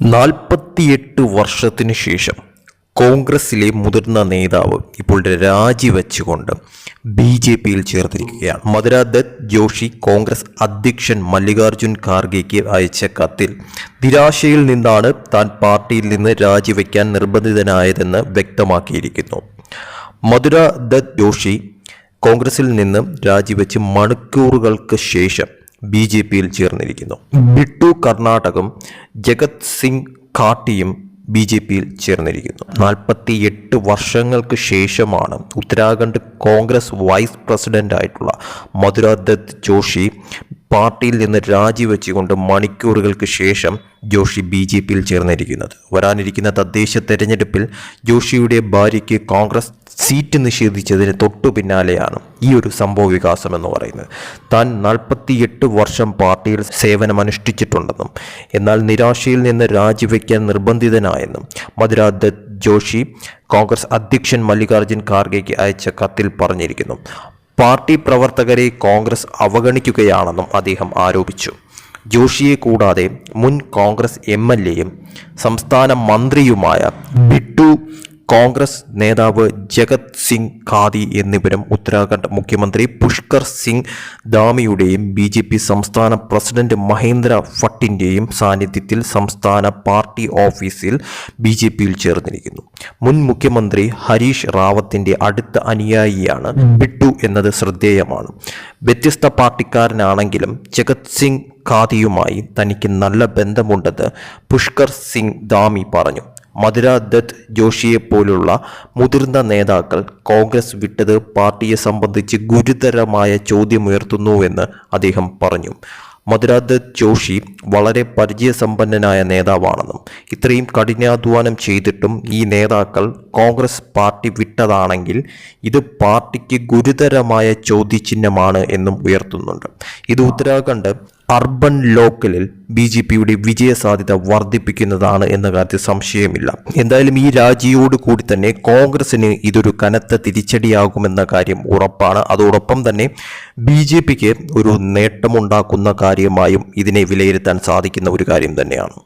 നാൽപ്പത്തിയെട്ട് വർഷത്തിനു ശേഷം കോൺഗ്രസിലെ മുതിർന്ന നേതാവ് ഇപ്പോൾ രാജിവെച്ചുകൊണ്ട് ബി ജെ പിയിൽ ചേർത്തിരിക്കുകയാണ് മധുര ദത്ത് ജോഷി കോൺഗ്രസ് അധ്യക്ഷൻ മല്ലികാർജുൻ ഖാർഗെക്ക് അയച്ച കത്തിൽ നിരാശയിൽ നിന്നാണ് താൻ പാർട്ടിയിൽ നിന്ന് രാജിവെക്കാൻ നിർബന്ധിതനായതെന്ന് വ്യക്തമാക്കിയിരിക്കുന്നു. മധുര ദത്ത് ജോഷി കോൺഗ്രസിൽ നിന്ന് രാജിവെച്ച് മണിക്കൂറുകൾക്ക് ശേഷം ബി ജെ പിയിൽ ചേർന്നിരിക്കുന്നു. ബിട്ടു കർണാടകം ജഗത് സിംഗ് കാട്ടിയും ബി ജെ പിയിൽ ചേർന്നിരിക്കുന്നു. നാൽപ്പത്തി എട്ട് വർഷങ്ങൾക്ക് ശേഷമാണ് ഉത്തരാഖണ്ഡ് കോൺഗ്രസ് വൈസ് പ്രസിഡന്റ് ആയിട്ടുള്ള ദത്ത് ജോഷി പാർട്ടിയിൽ നിന്ന് രാജിവെച്ചുകൊണ്ട് മണിക്കൂറുകൾക്ക് ശേഷം ജോഷി ബി ജെ പിയിൽ ചേർന്നിരിക്കുന്നത്. വരാനിരിക്കുന്ന തദ്ദേശ തെരഞ്ഞെടുപ്പിൽ ജോഷിയുടെ ഭാര്യയ്ക്ക് കോൺഗ്രസ് സീറ്റ് നിഷേധിച്ചതിന് തൊട്ടു പിന്നാലെയാണ് ഈ ഒരു സംഭവ വികാസം എന്ന് പറയുന്നത്. താൻ നാൽപ്പത്തിയെട്ട് വർഷം പാർട്ടിയിൽ സേവനമനുഷ്ഠിച്ചിട്ടുണ്ടെന്നും എന്നാൽ നിരാശയിൽ നിന്ന് രാജിവെക്കാൻ നിർബന്ധിതനായെന്നും മധുര ജോഷി കോൺഗ്രസ് അധ്യക്ഷൻ മല്ലികാർജുൻ ഖാർഗെക്ക് അയച്ച കത്തിൽ പറഞ്ഞിരിക്കുന്നു. പാർട്ടി പ്രവർത്തകരെ കോൺഗ്രസ് അവഗണിക്കുകയാണെന്നും അദ്ദേഹം ആരോപിച്ചു. ജോഷിയെ കൂടാതെ മുൻ കോൺഗ്രസ് എം എൽ എയും സംസ്ഥാന മന്ത്രിയുമായ ബിട്ടു കോൺഗ്രസ് നേതാവ് ജഗത് സിംഗ് ഖാദി എന്നിവരും ഉത്തരാഖണ്ഡ് മുഖ്യമന്ത്രി പുഷ്കർ സിംഗ് ധാമിയുടെയും ബി ജെ പി സംസ്ഥാന പ്രസിഡന്റ് മഹേന്ദ്ര ഭട്ടിന്റെയും സാന്നിധ്യത്തിൽ സംസ്ഥാന പാർട്ടി ഓഫീസിൽ ബി ജെ പിയിൽ ചേർന്നിരിക്കുന്നു. മുൻ മുഖ്യമന്ത്രി ഹരീഷ് റാവത്തിന്റെ അടുത്ത അനുയായിയാണ് ബിട്ടു എന്നത് ശ്രദ്ധേയമാണ്. വ്യത്യസ്ത പാർട്ടിക്കാരനാണെങ്കിലും ജഗത് സിംഗ് ഖാദിയുമായി തനിക്ക് നല്ല ബന്ധമുണ്ടെന്ന് പുഷ്കർ സിംഗ് ധാമി പറഞ്ഞു. മധുര ദത്ത് ജോഷിയെപ്പോലുള്ള മുതിർന്ന നേതാക്കൾ കോൺഗ്രസ് വിട്ടത് പാർട്ടിയെ സംബന്ധിച്ച് ഗുരുതരമായ ചോദ്യമുയർത്തുന്നുവെന്ന് അദ്ദേഹം പറഞ്ഞു. മധുര ദത്ത് ജോഷി വളരെ പരിചയസമ്പന്നനായ നേതാവാണെന്നും ഇത്രയും കഠിനാധ്വാനം ചെയ്തിട്ടും ഈ നേതാക്കൾ കോൺഗ്രസ് പാർട്ടി വിട്ടതാണെങ്കിൽ ഇത് പാർട്ടിക്ക് ഗുരുതരമായ ചോദ്യചിഹ്നമാണ് എന്നും ഉയർത്തുന്നുണ്ട്. ഇത് ഉത്തരാഖണ്ഡ് അർബൻ ലോക്കലിൽ ബി ജെ പിയുടെ വിജയസാധ്യത വർദ്ധിപ്പിക്കുന്നതാണ് എന്ന കാര്യത്തിൽ സംശയമില്ല. എന്തായാലും ഈ രാജിയോട് കൂടി തന്നെ കോൺഗ്രസിന് ഇതൊരു കനത്ത തിരിച്ചടിയാകുമെന്ന കാര്യം ഉറപ്പാണ്. അതോടൊപ്പം തന്നെ ബി ജെ പിക്ക് ഒരു നേട്ടമുണ്ടാക്കുന്ന കാര്യമായും ഇതിനെ വിലയിരുത്താൻ സാധിക്കുന്ന ഒരു കാര്യം തന്നെയാണ്.